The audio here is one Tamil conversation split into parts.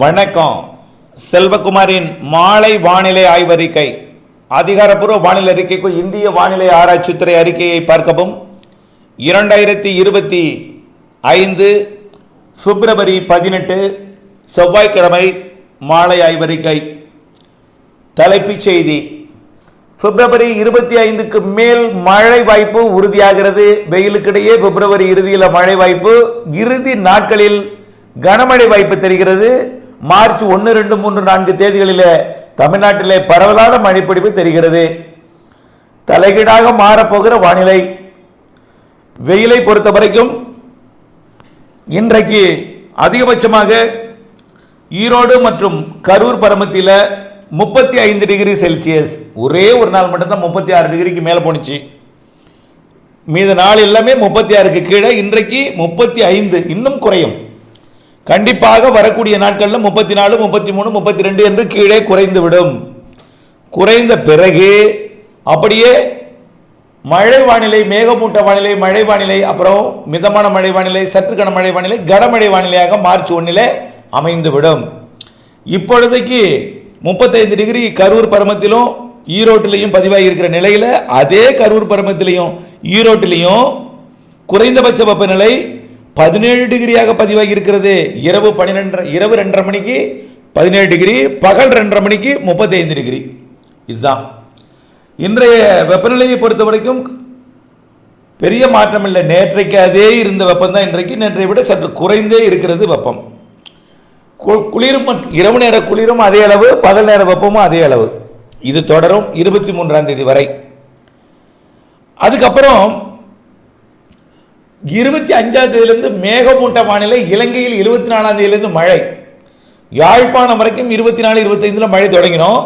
வணக்கம். செல்வகுமாரின் மாலை வானிலை ஆய்வறிக்கை. அதிகாரப்பூர்வ வானிலை அறிக்கைக்கு இந்திய வானிலை ஆராய்ச்சித்துறை அறிக்கையை பார்க்கவும். இரண்டாயிரத்தி இருபத்தி ஐந்து பிப்ரவரி பதினெட்டு செவ்வாய்க்கிழமை மாலை ஆய்வறிக்கை. தலைப்புச் செய்தி. பிப்ரவரி இருபத்தி ஐந்துக்கு மேல் மழை வாய்ப்பு உறுதியாகிறது. வெயிலுக்கிடையே பிப்ரவரி இறுதியில் மழை வாய்ப்பு. இறுதி நாட்களில் கனமழை வாய்ப்பு தெரிகிறது. மார்ச் ஒன்று ரெண்டு மூன்று நான்கு தேதிகளிலே தமிழ்நாட்டிலே பரவலான மழைப்பிடிப்பு தெரிகிறது. தலைகீழாக மாறப்போகிற வானிலை. வெயிலை பொறுத்த வரைக்கும் இன்றைக்கு அதிகபட்சமாக ஈரோடு மற்றும் கரூர் பரமத்தியில் முப்பத்தி ஐந்து டிகிரி செல்சியஸ். ஒரே ஒரு நாள் மட்டும்தான் முப்பத்தி ஆறு டிகிரிக்கு மேலே போணுச்சு. மீத நாள் எல்லாமே முப்பத்தி ஆறுக்கு கீழே. இன்றைக்கு முப்பத்தி ஐந்து இன்னும் குறையும். கண்டிப்பாக வரக்கூடிய நாட்களில் முப்பத்தி நாலு முப்பத்தி மூணு முப்பத்தி ரெண்டு என்று கீழே குறைந்துவிடும். குறைந்த பிறகு அப்படியே மழை வானிலை மேகமூட்ட வானிலை மழை வானிலை அப்புறம் மிதமான மழை வானிலை சற்று கனமழை வானிலை கனமழை வானிலையாக மார்ச் ஒன்றில் அமைந்துவிடும். இப்பொழுதைக்கு முப்பத்தைந்து டிகிரி கரூர் பருமத்திலும் ஈரோட்டிலையும் பதிவாகி இருக்கிற நிலையில் அதே கரூர் பருமத்திலையும் ஈரோட்டிலையும் குறைந்தபட்ச வெப்பநிலை பதினேழு டிகிரியாக பதிவாகி இருக்கிறது இரவு பன்னிரெண்டு இரவு ரெண்டரை மணிக்கு பதினேழு டிகிரி பகல் ரெண்டரை மணிக்கு முப்பத்தைந்து டிகிரி. இதுதான். இன்றைய வெப்பநிலையை பொறுத்த வரைக்கும் பெரிய மாற்றம் இல்லை நேற்றைக்கு அதே இருந்த வெப்பம் தான் இன்றைக்கு. நேற்றை விட சற்று குறைந்தே இருக்கிறது வெப்பம். கு- குளிரும் மற்றும் இரவு நேர குளிரும் அதே அளவு பகல் நேர வெப்பமும் அதே அளவு. இது தொடரும் இருபத்தி மூன்றாம் தேதி வரை. அதுக்கப்புறம் இருபத்தி அஞ்சாம் தேதியிலிருந்து மேகமூட்ட வானிலை இலங்கையில் இருபத்தி நாலாம் தேதியிலிருந்து மழை. யாழ்ப்பாணம் வரைக்கும் இருபத்தி நாலு இருபத்தைந்தில் மழை தொடங்கினோம்.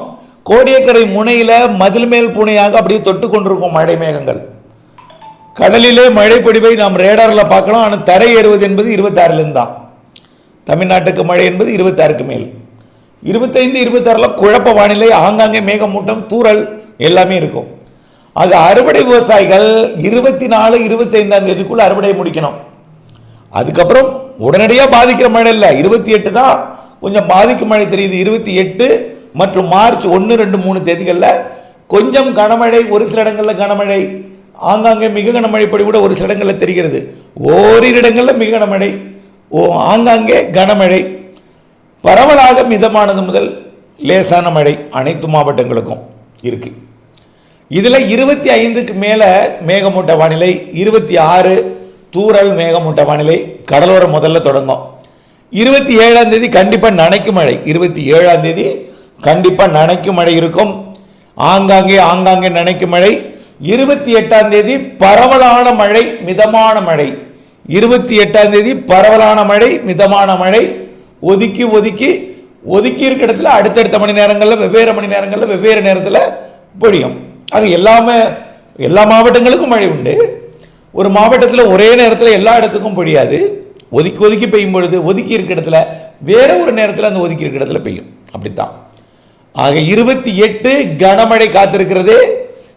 கோடியக்கரை முனையில் மதில் மேல் பூனையாக அப்படியே தொட்டு கொண்டிருக்கும் மழை மேகங்கள். கடலிலே மழை பொடிவை நாம் ரேடாரில் பார்க்கலாம். ஆனால் தரை ஏறுவது என்பது இருபத்தாறுலேருந்து தான். தமிழ்நாட்டுக்கு மழை என்பது இருபத்தாறுக்கு மேல். இருபத்தைந்து இருபத்தாறில் குழப்ப வானிலை ஆங்காங்கே மேகமூட்டம் தூறல் எல்லாமே இருக்கும். அது அறுவடை விவசாயிகள் இருபத்தி நாலு இருபத்தைந்தாம் தேதிக்குள்ள அறுவடை முடிக்கணும். அதுக்கப்புறம் உடனடியாக பாதிக்கிற மழை இல்லை. இருபத்தி எட்டு தான் கொஞ்சம் பாதிக்கும் மழை தெரியுது. இருபத்தி எட்டு மற்றும் மார்ச் ஒன்று ரெண்டு மூணு தேதிகளில் கொஞ்சம் கனமழை ஒரு சில இடங்களில் கனமழை ஆங்காங்கே மிக கனமழை கூட ஒரு சில இடங்களில் தெரிகிறது. ஓரிரு இடங்களில் மிக கனமழை ஓ ஆங்காங்கே கனமழை. பரவலாக மிதமானது முதல் லேசான மழை அனைத்து மாவட்டங்களுக்கும் இருக்குது இதில் இருபத்தி ஐந்துக்கு மேலே மேகமூட்ட வானிலை இருபத்தி ஆறு தூரல் மேகமூட்ட வானிலை. கடலோரம் முதல்ல தொடங்கும். இருபத்தி ஏழாம் தேதி கண்டிப்பாக நனைக்கும் மழை. இருபத்தி ஏழாம் தேதி கண்டிப்பாக நனைக்கும் மழை இருக்கும். ஆங்காங்கே ஆங்காங்கே நனைக்கும் மழை. இருபத்தி எட்டாம் தேதி பரவலான மழை மிதமான மழை. இருபத்தி எட்டாம் தேதி பரவலான மழை மிதமான மழை. ஒதுக்கி ஒதுக்கி ஒதுக்கி இருக்க இடத்துல அடுத்தடுத்த மணி நேரங்களில் வெவ்வேறு மணி நேரங்களில் வெவ்வேறு நேரத்தில் பொழியும். ஆக எல்லாமே எல்லா மாவட்டங்களுக்கும் மழை உண்டு. ஒரு மாவட்டத்தில் ஒரே நேரத்தில் எல்லா இடத்துக்கும் பொழியாது ஒதுக்கி ஒதுக்கி பெய்யும் பொழுது ஒதுக்கி இருக்க இடத்துல வேற ஒரு நேரத்தில் அந்த ஒதுக்கி இருக்க இடத்துல பெய்யும். அப்படித்தான். ஆக இருபத்தி எட்டு கனமழை காத்திருக்கிறது.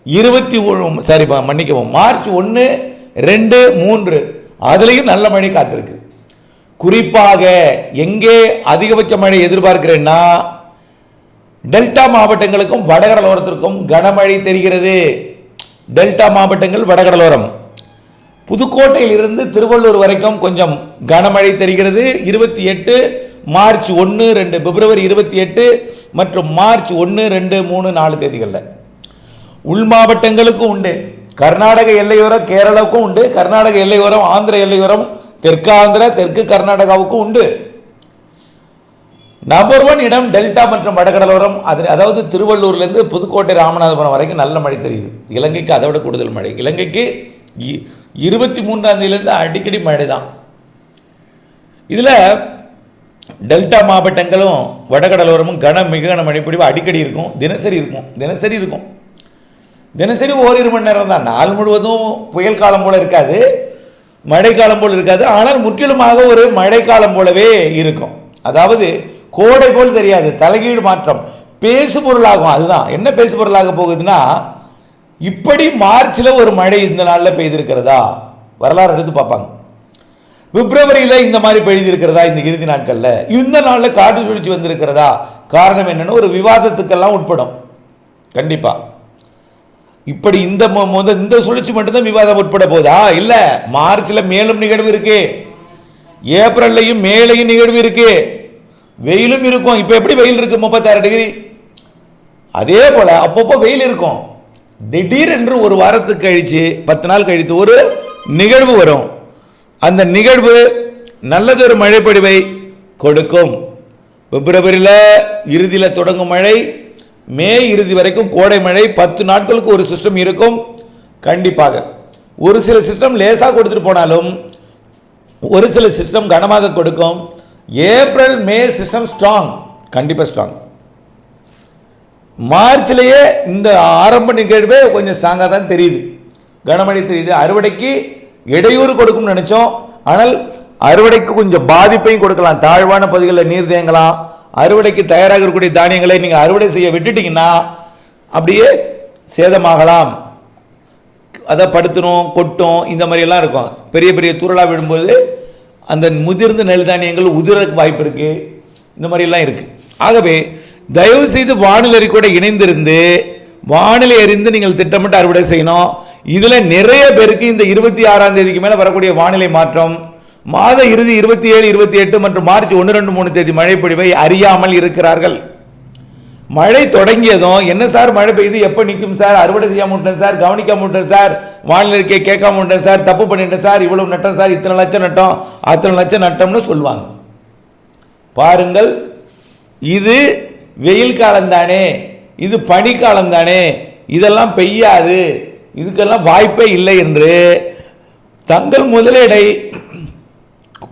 இருபத்தி சாரி மன்னிக்கவும் மார்ச் ஒன்று ரெண்டு மூன்று அதுலேயும் நல்ல மழை காத்திருக்கு. குறிப்பாக எங்கே அதிகபட்ச மழை எதிர்பார்க்கிறேன்னா டெல்டா மாவட்டங்களுக்கும் வடகடலோரத்திற்கும் கனமழை தெரிகிறது. டெல்டா மாவட்டங்கள் வடகடலோரம். புதுக்கோட்டையிலிருந்து திருவள்ளூர் வரைக்கும் கொஞ்சம் கனமழை தெரிகிறது. இருபத்தி எட்டு மார்ச் ஒன்று ரெண்டு பிப்ரவரி இருபத்தி எட்டு மற்றும் மார்ச் ஒன்று ரெண்டு மூணு நாலு தேதிகளில். உள் மாவட்டங்களுக்கும் உண்டு. கர்நாடக எல்லையோரம் கேரளாவுக்கும் உண்டு. கர்நாடக எல்லையோரம் ஆந்திர எல்லையோரம் தெற்கு ஆந்திரா தெற்கு கர்நாடகாவுக்கும் உண்டு. நம்பர் ஒன் இடம் டெல்டா மற்றும் வடகடலோரம். அது அதாவது திருவள்ளூர்லேருந்து புதுக்கோட்டை ராமநாதபுரம் வரைக்கும் நல்ல மழை தெரியுது. இலங்கைக்கு அதை விட கூடுதல் மழை. இலங்கைக்கு இருபத்தி மூன்றாம் தேதியிலேருந்து அடிக்கடி மழை தான் இதில் டெல்டா மாவட்டங்களும் வடகடலோரமும் கன மிக கன மழை அடிக்கடி இருக்கும். தினசரி இருக்கும். தினசரி இருக்கும். தினசரி ஓரிரு மணி நேரம் தான். நாள் முழுவதும் புயல் காலம் போல் இருக்காது. மழைக்காலம் போல் இருக்காது. ஆனால் முற்றிலுமாக ஒரு மழைக்காலம் போலவே இருக்கும். அதாவது கோடை போல் தெரியாது தலைகீழ் மாற்றம். பேசு பொருளாகும் அதுதான். என்ன பேசு பொருளாக போகுதுன்னா இப்படி மார்ச்சில் ஒரு மழை இந்த நாளில் பெய்திருக்கிறதா? வரலாறு எடுத்து பார்ப்பாங்க. பிப்ரவரியில் இந்த மாதிரி பெய்திருக்கிறதா இந்த இறுதி நாட்களில்? இந்த நாளில் காற்று சுழற்சி வந்திருக்கிறதா? காரணம் என்னென்னு ஒரு விவாதத்துக்கெல்லாம் உட்படும். கண்டிப்பாக இப்படி இந்த மொ- முத இந்த சுழற்சி மட்டும்தான் விவாதம் உட்பட போதா இல்லை. மார்ச்சில் மேலும் நிகழ்வு இருக்கு. ஏப்ரல்லையும் மேலையும் நிகழ்வு இருக்குது வெயிலும் இருக்கும். இப்போ எப்படி வெயில் இருக்கு? முப்பத்தாறு டிகிரி. அதே போல அப்பப்போ வெயில் இருக்கும். திடீரென்று ஒரு வாரத்துக்கு கழித்து பத்து நாள் கழித்து ஒரு நிகழ்வு வரும். அந்த நிகழ்வு நல்லதொரு மழைப்பொழிவை கொடுக்கும். பிப்ரவரியில் இறுதியில் தொடங்கும் மழை மே இறுதி வரைக்கும் கோடை மழை பத்து நாட்களுக்கு ஒரு சிஸ்டம் இருக்கும். கண்டிப்பாக. ஒரு சில சிஸ்டம் லேசாக கொடுத்துட்டு போனாலும் ஒரு சில சிஸ்டம் கனமாக கொடுக்கும். ஏப்ரல் மே சிஸ்டம் ஸ்ட்ராங் கண்டிப்பாக ஸ்ட்ராங் மார்ச்லேயே இந்த ஆரம்ப நிகழ்வே கொஞ்சம் ஸ்ட்ராங்காக தான் தெரியுது. கனமழை தெரியுது. அறுவடைக்கு இடையூறு கொடுக்கும்னு நினச்சோம். ஆனால் அறுவடைக்கு கொஞ்சம் பாதிப்பையும் கொடுக்கலாம். தாழ்வான பகுதிகளில் நீர் தேங்கலாம். அறுவடைக்கு தயாராக இருக்கக்கூடிய தானியங்களை நீங்கள் அறுவடை செய்ய விட்டுட்டிங்கன்னா அப்படியே சேதமாகலாம். அதை படுத்தணும் கொட்டும் இந்த மாதிரியெல்லாம் இருக்கும். பெரிய பெரிய தூறலாக விடும்போது அந்த முதிர்ந்த நெல் தானியங்கள் உதிர வாய்ப்பு இருக்குது இந்த மாதிரிலாம் இருக்குது ஆகவே தயவு செய்து வானிலை கூட இணைந்திருந்து வானிலை அறிந்து நீங்கள் திட்டமிட்டு அறுவடை செய்யணும். இதில் நிறைய பேருக்கு இந்த இருபத்தி ஆறாம் தேதிக்கு மேலே வரக்கூடிய வானிலை மாற்றம் மாத இறுதி இருபத்தி ஏழு இருபத்தி எட்டு மற்றும் மார்ச் ஒன்று ரெண்டு மூணு தேதி மழைப்பொழிவை அறியாமல் இருக்கிறார்கள். மழை தொடங்கியதும் என்ன சார் மழை பெய்யுது? எப்போ நிற்கும் சார்? அறுவடை செய்ய விட்டேன் சார்? கவனிக்க விட்டேன் சார்? வானிலை கேட்காம விட்டேன் சார் தப்பு பண்ணிட்டேன் சார் இவ்வளவு நட்டம் சார் இத்தனை லட்சம் நட்டம் அத்தனை லட்சம் நட்டம்னு சொல்லுவாங்க. பாருங்கள் இது வெயில் காலம்தானே இது பனிக்காலம் தானே இதெல்லாம் பெய்யாது இதுக்கெல்லாம் வாய்ப்பே இல்லை என்று தங்கள் முதலீடை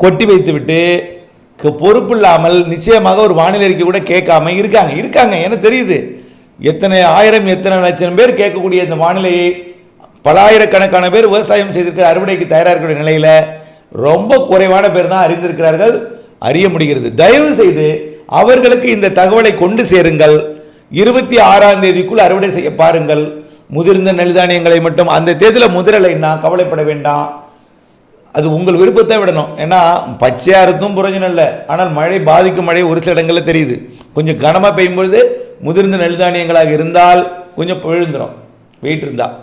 கொட்டி வைத்துவிட்டு பொறுப்பு இல்லாமல் நிச்சயமாக ஒரு வானிலை அறிக்கை கூட கேட்காம இருக்காங்க. இருக்காங்க எனக்கு தெரியுது. எத்தனை ஆயிரம் எத்தனை லட்சம் பேர் கேட்கக்கூடிய இந்த வானிலையை பலாயிரக்கணக்கான பேர் விவசாயம் செய்திருக்கிற அறுவடைக்கு தயாராக இருக்கிற நிலையில் ரொம்ப குறைவான பேர் தான் அறிந்திருக்கிறார்கள். அறிய முடிகிறது. தயவு செய்து அவர்களுக்கு இந்த தகவலை கொண்டு சேருங்கள். இருபத்தி ஆறாம் தேதிக்குள் அறுவடை செய்ய பாருங்கள். முதிர்ந்த நெல்தானியங்களை மட்டும் அந்த தேதியில் முதிரலைன்னா கவலைப்பட வேண்டாம். அது உங்கள் விருப்பத்தை விடணும். ஏன்னா பச்சையாக இருந்தும் பிரயோஜனம் இல்லை. ஆனால் மழை பாதிக்கும் மழை ஒரு சில இடங்களில் தெரியுது. கொஞ்சம் கனமாக பெய்யும் பொழுது முதிர்ந்த நெல்தானியங்களாக இருந்தால் கொஞ்சம் விழுந்துடும் வெயிட் இருந்தால்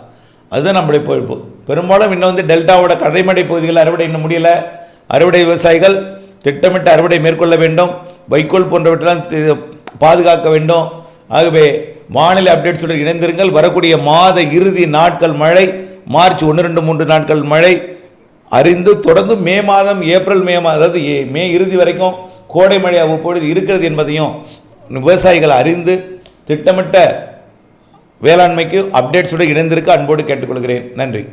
அதுதான் நம்முடைய பொறுப்பு. பெரும்பாலும் இன்னும் வந்து டெல்டாவோட கடைமடை பகுதிகளில் அறுவடை இன்னும் முடியலை. அறுவடை விவசாயிகள் திட்டமிட்டு அறுவடை மேற்கொள்ள வேண்டும். வைக்கோல் போன்றவற்றெல்லாம் பாதுகாக்க வேண்டும். ஆகவே வானிலை அப்டேட்ஸுடன் இணைந்திருங்கள். வரக்கூடிய மாத இறுதி நாட்கள் மழை மார்ச் ஒன்று ரெண்டு மூன்று நாட்கள் மழை. அறிந்து தொடர்ந்து மே மாதம் ஏப்ரல் மே மாதம் அதாவது ஏ- மே இறுதி வரைக்கும் கோடை மழை அவ்வப்பொழுது இருக்கிறது என்பதையும் விவசாயிகள் அறிந்து திட்டமிட்ட வேளாண்மைக்கு அப்டேட்ஸுடன் இணைந்திருக்க அன்போடு கேட்டுக்கொள்கிறேன். நன்றி.